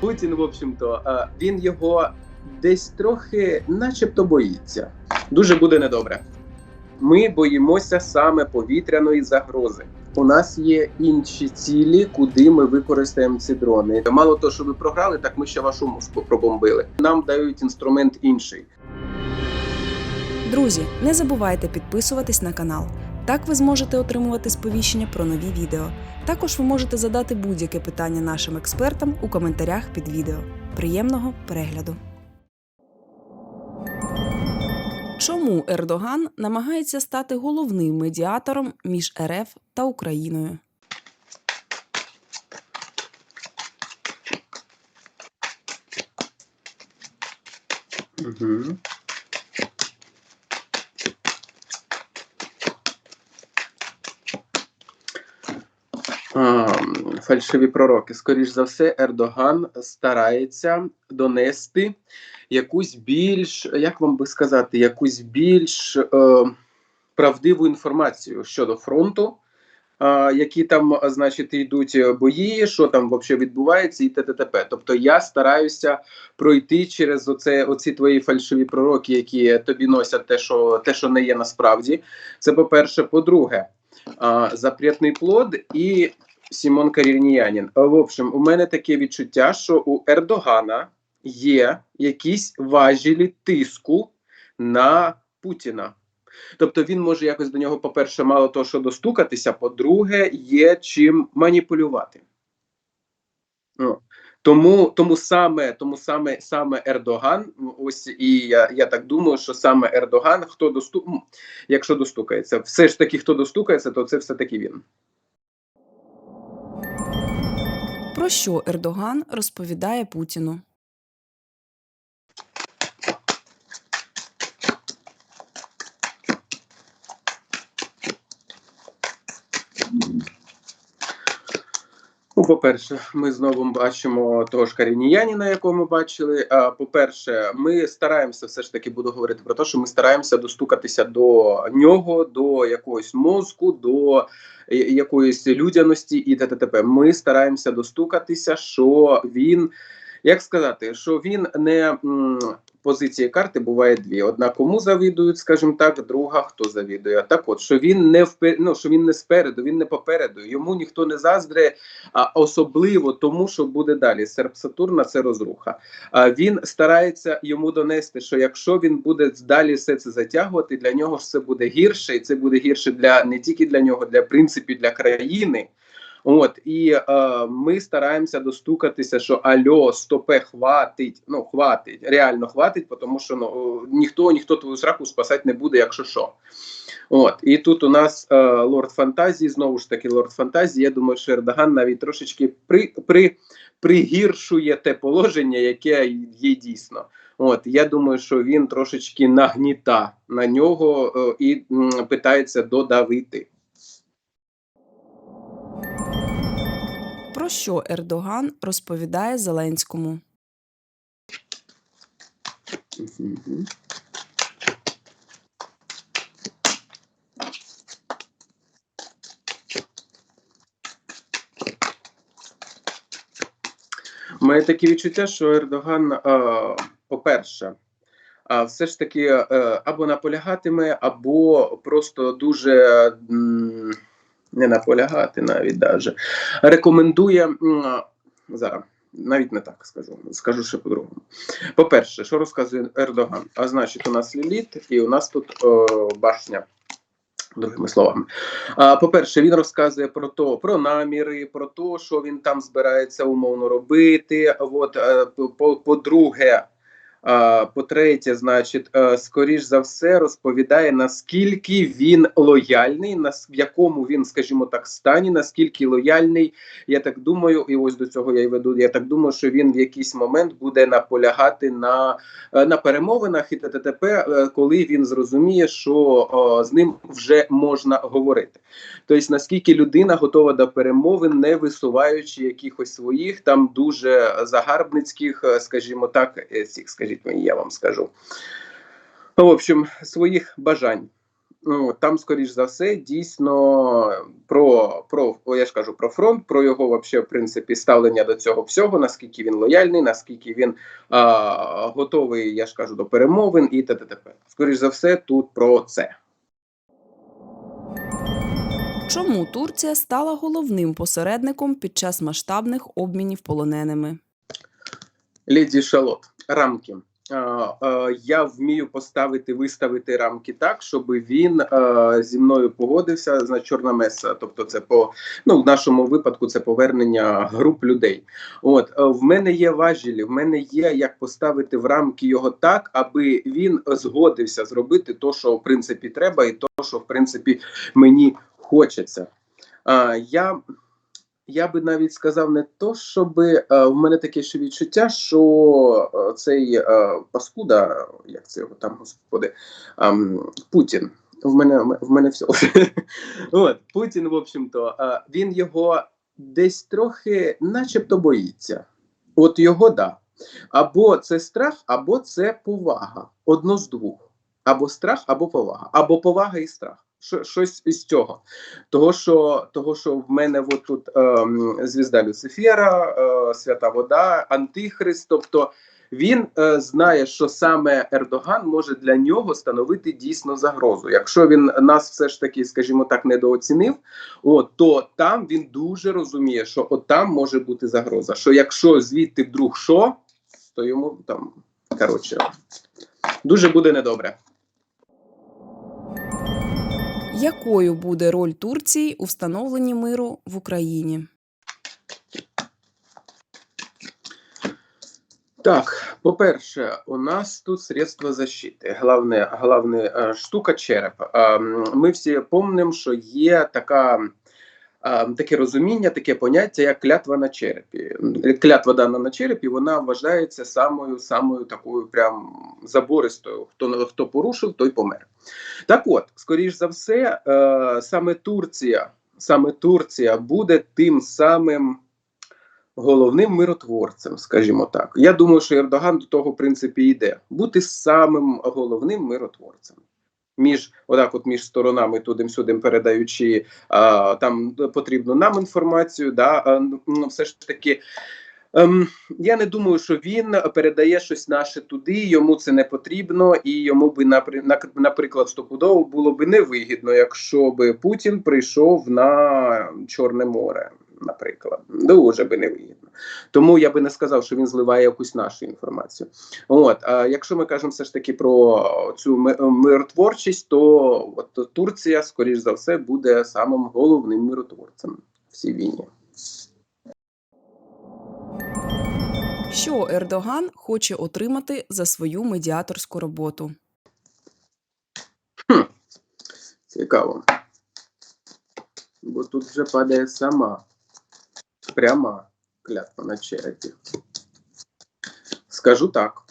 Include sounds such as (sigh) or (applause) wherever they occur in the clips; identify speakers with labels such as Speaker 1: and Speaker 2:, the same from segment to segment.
Speaker 1: Путін, в общем-то, е, він його десь трохи, начебто, боїться. Дуже буде недобре. Ми боїмося саме повітряної загрози. У нас є інші цілі, куди ми використаємо ці дрони. Мало того, що ви програли, так ми ще вашу мозку пробомбили. Нам дають інструмент інший.
Speaker 2: Друзі, не забувайте підписуватись на канал. Так ви зможете отримувати сповіщення про нові відео. Також ви можете задати будь-яке питання нашим експертам у коментарях під відео. Приємного перегляду! Чому Ердоган намагається стати головним медіатором між РФ та Україною?
Speaker 1: Угу. Фальшиві пророки. Скоріш за все, Ердоган старається донести якусь більш, як вам би сказати, якусь більш е, правдиву інформацію щодо фронту, е, які там, значить, йдуть бої, що там взагалі відбувається, і т.т.т.п. Тобто я стараюся пройти через оце, оці твої фальшиві пророки, які тобі носять те, що те, що не є насправді. Це по-перше, по-друге, а, запретний плод і Сімон Карірніянін. В общем, у мене таке відчуття, що у Ердогана є якісь важелі тиску на Путіна. Тобто він може якось до нього, по-перше, мало того, що достукатися, по-друге, є чим маніпулювати. Тому, тому саме, тому саме, саме Ердоган, ось і я, я так думаю, що саме Ердоган, хто досту... м, якщо достукається, все ж таки, хто достукається, то це все таки він.
Speaker 2: Про що Ердоган розповідає Путіну?
Speaker 1: По-перше, ми знову бачимо того ж Карініяніна, якого ми бачили. А по-перше, ми стараємося все ж таки буду говорити про те, що ми стараємося достукатися до нього, до якогось мозку, до якоїсь людяності і т.т.т.п. Ми стараємося достукатися, що він. Як сказати, що він не позиції карти буває дві: одна кому завідують, скажімо так, друга хто завідує. Так, от що він не впе... ну, що він не спереду, він не попереду. Йому ніхто не заздре, а особливо тому, що буде далі. Серп Сатурна це розруха. А він старається йому донести, що якщо він буде далі все це затягувати, для нього ж це буде гірше, і це буде гірше для не тільки для нього, для принципі для країни. От і е, ми стараємося достукатися, що альо, стопе, хватить. Ну хватить, реально хватить, тому що ну ніхто ніхто твою сраку спасати не буде, якщо що. От і тут у нас е, лорд фантазії, знову ж таки, лорд фантазії. Я думаю, що Ердоган навіть трошечки при, при, пригіршує те положення, яке є дійсно. От я думаю, що він трошечки нагніта на нього е, і м, питається додавити.
Speaker 2: Що Ердоган розповідає Зеленському?
Speaker 1: Мене таке відчуття, що Ердоган, е, по-перше, а все ж таки е, або наполягатиме, або просто дуже не наполягати навіть даже. Рекомендує зараз. Навіть не так скажу, скажу ще по-другому. По-перше, що розказує Ердоган? А значить, у нас ліліт, і у нас тут о, башня. Другими словами, а по-перше, він розказує про то, про наміри, про те, що він там збирається умовно робити. От е, по- по-друге, по-третє, значить, е, скоріш за все розповідає наскільки він лояльний, нас в якому він, скажімо так, стані, наскільки лояльний. Я так думаю, і ось до цього я й веду. Я так думаю, що він в якийсь момент буде наполягати на, е, на перемовинах і т.т.т.п., е, коли він зрозуміє, що з ним вже можна говорити. Тобто, наскільки людина готова до перемовин, не висуваючи якихось своїх там дуже загарбницьких, скажімо так, цих, скажіть мені, я вам скажу. Ну, в общем, своїх бажань. Ну там, скоріш за все, дійсно про, про я ж кажу про фронт, про його вообще, в принципі ставлення до цього всього, наскільки він лояльний, наскільки він а, готовий, я ж кажу, до перемовин і т.т.т.п. Скоріш за все, тут про це.
Speaker 2: Чому Турція стала головним посередником під час масштабних обмінів полоненими?
Speaker 1: Леді Шалот, рамки. Я вмію поставити, виставити рамки так, щоб він зі мною погодився на чорна меса. Тобто, це по ну в нашому випадку це повернення груп людей. От в мене є важелі, в мене є як поставити в рамки його так, аби він згодився зробити то, що в принципі треба, і то, що в принципі мені хочеться. Я я би навіть сказав не то, щоб е, в мене таке ще відчуття, що е, цей е, паскуда, як це його там, господи, ем, Путін. В мене в мене все. (laughs) От Путін, в общем-то, він його десь трохи, начебто, боїться. От його да. Або це страх, або це повага. Одно з двох. Або страх, або повага, або повага і страх. Що- Щось із цього. Того, що, того, що в мене от тут ем, звізда Люцифера, е, свята вода, Антихрист. Тобто він е, знає, що саме Ердоган може для нього становити дійсно загрозу. Якщо він нас все ж таки, скажімо так, недооцінив, от, то там він дуже розуміє, що от там може бути загроза. Що якщо звідти вдруг що, то йому там коротше дуже буде недобре.
Speaker 2: Якою буде роль Турції у встановленні миру в Україні?
Speaker 1: Так, по-перше, у нас тут средства защити. Главне, главне е, штука череп. Е, Ми всі пам'ятаємо, що є така. Таке розуміння, таке поняття, як клятва на черепі. Клятва дана на черепі, вона вважається самою самою такою прям забористою. Хто хто порушив, той помер. Так от, скоріш за все, е, саме Турція, саме Турція буде тим самим головним миротворцем, скажімо так. Я думаю, що Ердоган до того в принципі йде бути самим головним миротворцем. Між отак, от між сторонами туди-сюди передаючи а, там потрібну нам інформацію, да а, ну, все ж таки. Ем, я не думаю, що він передає щось наше туди, йому це не потрібно, і йому би напри- наприклад, стопудово було би невигідно, якщо би Путін прийшов на Чорне море, наприклад. Дуже би невигідно. Тому я би не сказав, що він зливає якусь нашу інформацію. От, а якщо ми кажемо все ж таки про цю миротворчість, то от Турція, скоріш за все, буде самим головним миротворцем в цій війні.
Speaker 2: Що Ердоган хоче отримати за свою медіаторську роботу?
Speaker 1: Цікаво. Бо тут вже падає сама пряма клятва на черепі. Скажу так.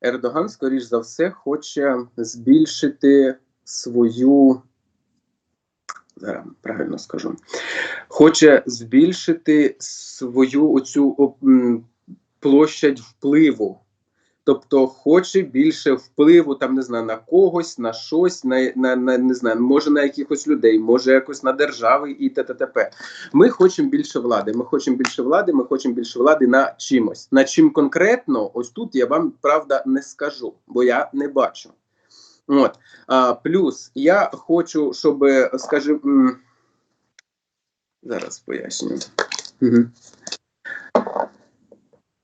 Speaker 1: Ердоган, скоріш за все, хоче збільшити свою. Зараз правильно скажу. Хоче збільшити свою оцю площадь впливу. Тобто хоче більше впливу там не знаю на когось, на щось, на, на, на не знаю, може на якихось людей, може якось на держави і т.т.т.п. Ми хочемо більше влади. Ми хочемо більше влади. Ми хочемо більше влади на чимось. На чим конкретно, ось тут я вам правда не скажу, бо я не бачу. От а, плюс я хочу, щоб скажімо, зараз поясню. Угу.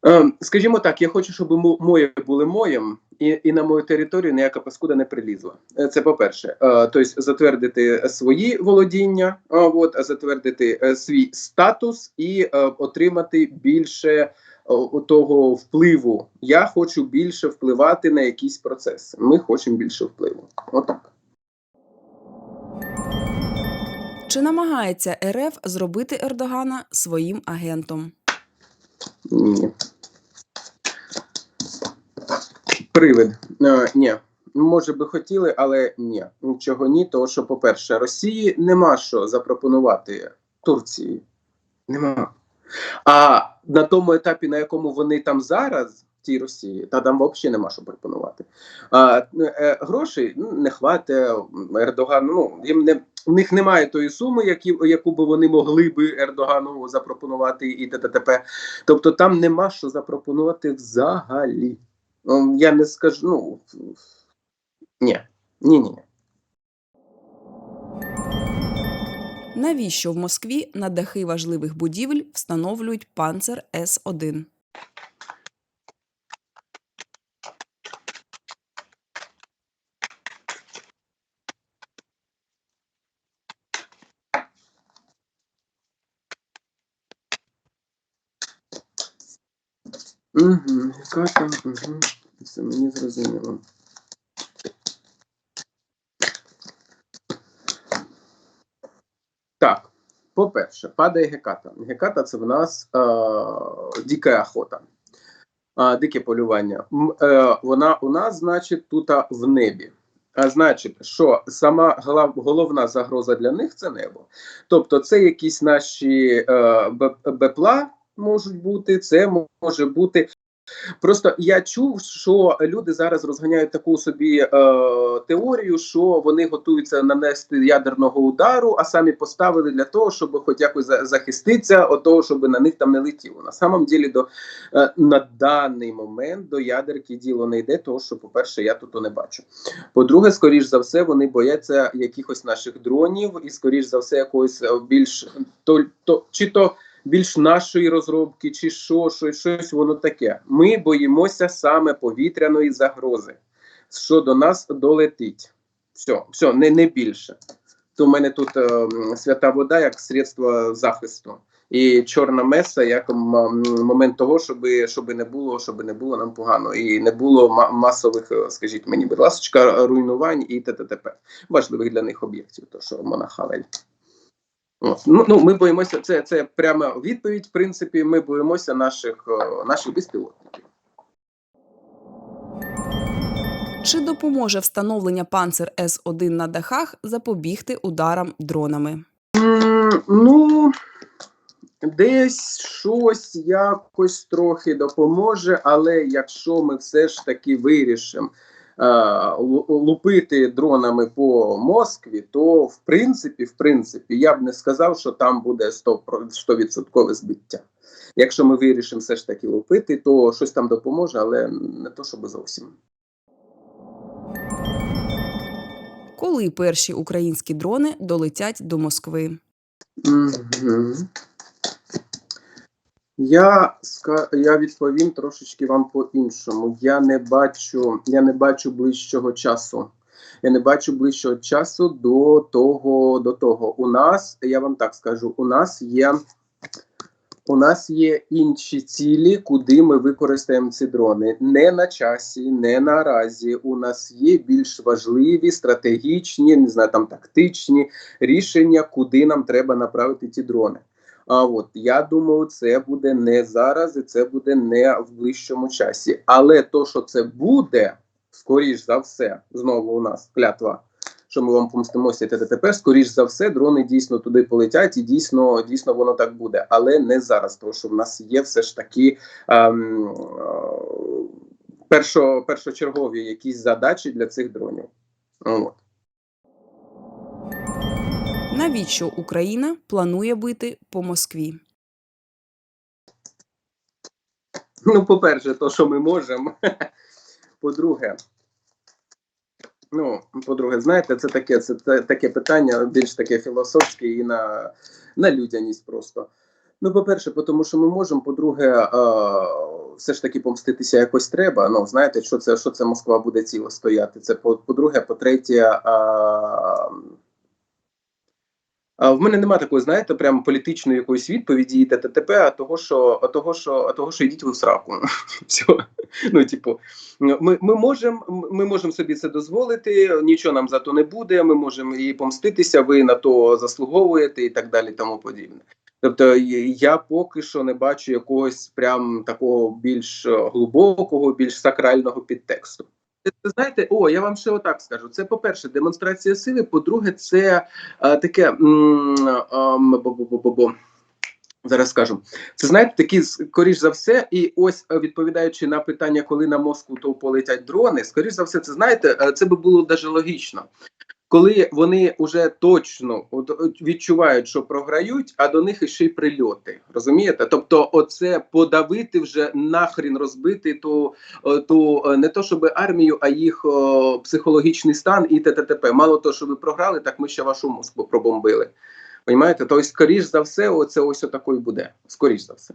Speaker 1: Ем, Скажімо так, я хочу, щоб мо- моє були моїм, і, і на мою територію ніяка паскуда не прилізла. Е, Це по-перше. Е, Тобто затвердити свої володіння, от, затвердити е, свій статус і отримати більше того впливу. Я хочу більше впливати на якісь процеси. Ми хочемо більше впливу. Отак.
Speaker 2: Чи намагається РФ зробити Ердогана своїм агентом?
Speaker 1: Привид. Е, ні. Може би хотіли, але ні. Нічого ні. Тому що, по-перше, Росії нема що запропонувати Турції. Нема. А на тому етапі, на якому вони там зараз, в тій Росії. Та там взагалі нема що пропонувати. А, е, грошей ну, не хватить. Ердоган, ну їм не в них немає тої суми, які, яку би вони могли би Ердогану запропонувати і т.т.т.п. Тобто там нема що запропонувати взагалі. Ну, я не скажу. Ну ні, ні, ні.
Speaker 2: Навіщо в Москві на дахи важливих будівель встановлюють панцер С-1?
Speaker 1: Угу, яка там, угу. Це мені зрозуміло. Так, по-перше, падає геката. Геката це в нас е, дика охота, е, дике полювання. Е, вона у нас, значить, тут в небі. А значить, що сама головна загроза для них це небо. Тобто, це якісь наші е, бепла можуть бути, це може бути. Просто я чув, що люди зараз розганяють таку собі е, теорію, що вони готуються нанести ядерного удару, а самі поставили для того, щоб хоч якось захиститися, от того, щоб на них там не летіло. На самом ділі, до е, на даний момент до ядерки діло не йде, тому що, по-перше, я тут не бачу. По-друге, скоріш за все, вони бояться якихось наших дронів, і скоріш за все, якоїсь е, більш то, то чи то більш нашої розробки, чи що, щось, щось воно таке. Ми боїмося саме повітряної загрози, що до нас долетить. Все, все, не, не більше. То в мене тут е, свята вода як средство захисту. І чорна меса як момент того, щоб, щоб не було, щоб не було нам погано, і не було масових, е, скажіть мені, будь ласка, руйнувань і т.т.т.п. важливих для них об'єктів, то що монахалель. Ну, ну, ми боїмося, це, це прямо відповідь. В принципі, ми боїмося наших, е, наших безпілотників.
Speaker 2: Чи допоможе встановлення панцер С-1 на дахах запобігти ударам дронами?
Speaker 1: Ну, десь щось якось трохи допоможе, але якщо ми все ж таки вирішимо лупити дронами по Москві, то в принципі, в принципі, я б не сказав, що там буде 100%, 100% збиття. Якщо ми вирішимо все ж таки лупити, то щось там допоможе, але не то, щоб зовсім.
Speaker 2: Коли перші українські дрони долетять до Москви?
Speaker 1: Мгм. Я я відповім трошечки вам по-іншому. Я не бачу, я не бачу ближчого часу. Я не бачу ближчого часу до того. До того. У нас, я вам так скажу, у нас є. У нас є інші цілі, куди ми використаємо ці дрони. Не на часі, не наразі. У нас є більш важливі, стратегічні, не знаю, там тактичні рішення, куди нам треба направити ті дрони. А от я думаю, це буде не зараз, і це буде не в ближчому часі. Але то, що це буде, скоріш за все, знову у нас клятва, що ми вам помстимося і т.т.п. Скоріш за все, дрони дійсно туди полетять, і дійсно, дійсно воно так буде. Але не зараз, тому що в нас є все ж таки ем, першо, першочергові якісь задачі для цих дронів. От.
Speaker 2: Навіщо Україна планує бити по Москві?
Speaker 1: Ну, по-перше, то, що ми можемо. (laughs) По-друге, ну, по-друге, знаєте, це таке, це таке питання більш таке філософське і на, на людяність просто. Ну, по-перше, тому що ми можемо. По-друге, все ж таки помститися якось треба. Ну, знаєте, що це, що це Москва буде ціло стояти. Це по- по-друге, по-третє, а в мене немає такої, знаєте, прям політичної якоїсь відповіді і т.т.п., а того, що а того, що а того, що йдіть ви в сраку. (laughs) Все. Ну, типу, ми, ми можемо ми можемо собі це дозволити, нічого нам за то не буде. Ми можемо і помститися, ви на то заслуговуєте, і так далі, тому подібне. Тобто, я поки що не бачу якогось прям такого більш глибокого, більш сакрального підтексту. Це, Знаєте, о, я вам ще отак скажу. Це по-перше, демонстрація сили. По-друге, це а, таке м, ем, бо-бо-бо-бо-бо. Зараз скажу. Це знаєте, такі скоріш за все, і ось е, відповідаючи на питання, коли на Москву то полетять дрони, скоріш за все, це знаєте, е, це би було даже логічно. Коли вони вже точно відчувають, що програють, а до них іще й прильоти. Розумієте? Тобто, оце подавити вже нахрін розбити ту, е, ту е, не то, щоб армію, а їх о, психологічний стан і т.т.т.п. Мало того, що ви програли, так ми ще вашу Москву пробомбили. Понімаєте? Тобто, скоріш за все, оце ось отако і буде. Скоріш за все.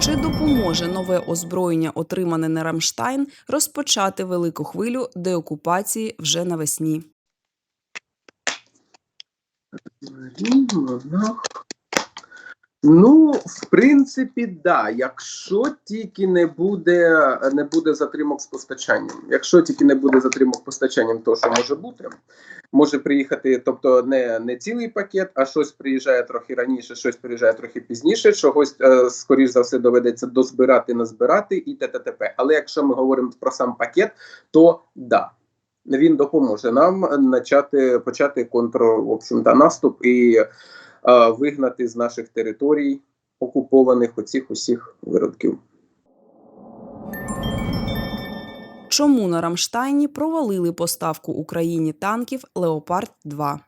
Speaker 2: Чи допоможе нове озброєння, отримане на Рамштайн, розпочати велику хвилю деокупації вже навесні?
Speaker 1: Ну. В принципі, да. Якщо тільки не буде, не буде затримок з постачанням. Якщо тільки не буде затримок постачанням, то що може бути, може приїхати, тобто не, не цілий пакет, а щось приїжджає трохи раніше, щось приїжджає трохи пізніше, чогось, е, скоріш за все, доведеться дозбирати, назбирати і т.т.т.п. Але якщо ми говоримо про сам пакет, то да. Він допоможе нам почати почати контр, в общем-то, наступ і вигнати з наших територій окупованих оцих усіх виродків.
Speaker 2: Чому на Рамштайні провалили поставку Україні танків Леопард 2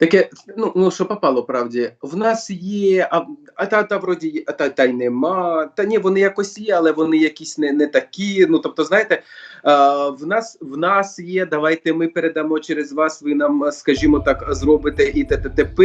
Speaker 1: Таке, ну, ну що попало, правді. В нас є, а, а та, та вроді а та, та й нема. Та ні, вони якось є, але вони якісь не, не такі. Ну, тобто, знаєте, а, в, нас, в нас є, давайте ми передамо через вас, ви нам, скажімо так, зробите і ТТТП,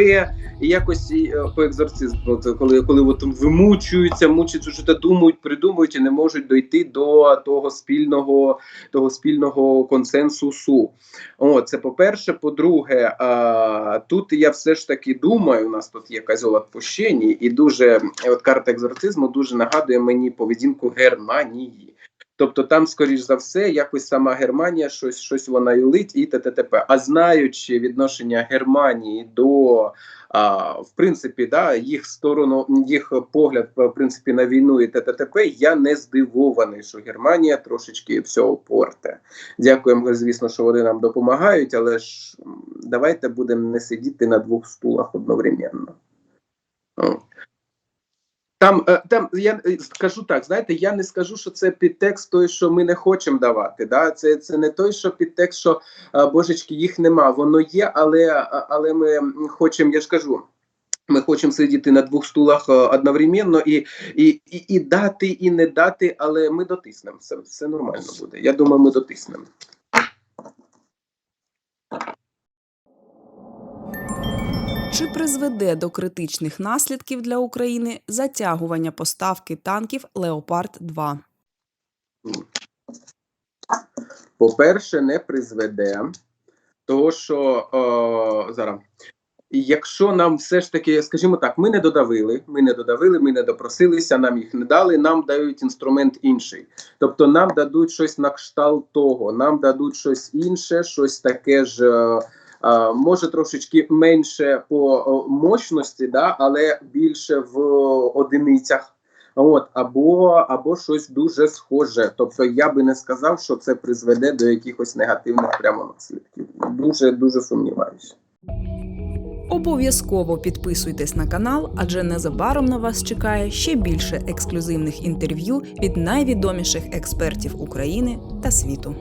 Speaker 1: і якось е, по екзорцизму, коли, коли от вимучуються, мучаться, що думають, придумують і не можуть дойти до того спільного, того спільного консенсусу. О, це по-перше. По-друге, а, тут я все ж таки думаю, у нас тут є козьол відпущення, і дуже от карта екзорцизму дуже нагадує мені поведінку Германії. Тобто там, скоріш за все, якось сама Германія щось щось вона юлить і т.т.т.п. А знаючи відношення Германії до а, в принципі, да, їх сторону, їх погляд в принципі на війну і т.т.т.п. Я не здивований, що Германія трошечки всього порте. Дякуємо, звісно, що вони нам допомагають, але ж давайте будемо не сидіти на двох стулах одновременно. Там, е, там я е, скажу так, знаєте, я не скажу, що це підтекст той, що ми не хочемо давати. Да? Це, це не той, що підтекст, що е, божечки, їх нема. Воно є, але, але ми хочемо, я ж кажу. Ми хочемо сидіти на двох стулах одновременно і, і, і, і дати, і не дати, але ми дотиснемо. Все, все нормально буде. Я думаю, ми дотиснемо.
Speaker 2: Чи призведе до критичних наслідків для України затягування поставки танків Леопард 2
Speaker 1: По-перше, не призведе, того що о, зараз. Якщо нам все ж таки, скажімо так, ми не додавили, ми не додавили, ми не допросилися, нам їх не дали, нам дають інструмент інший. Тобто нам дадуть щось на кшталт того, нам дадуть щось інше, щось таке ж. е, Може трошечки менше по е, мощності, да, але більше в одиницях. От або або щось дуже схоже. Тобто я би не сказав, що це призведе до якихось негативних прямо наслідків. Дуже дуже сумніваюся.
Speaker 2: Обов'язково підписуйтесь на канал, адже незабаром на вас чекає ще більше ексклюзивних інтерв'ю від найвідоміших експертів України та світу.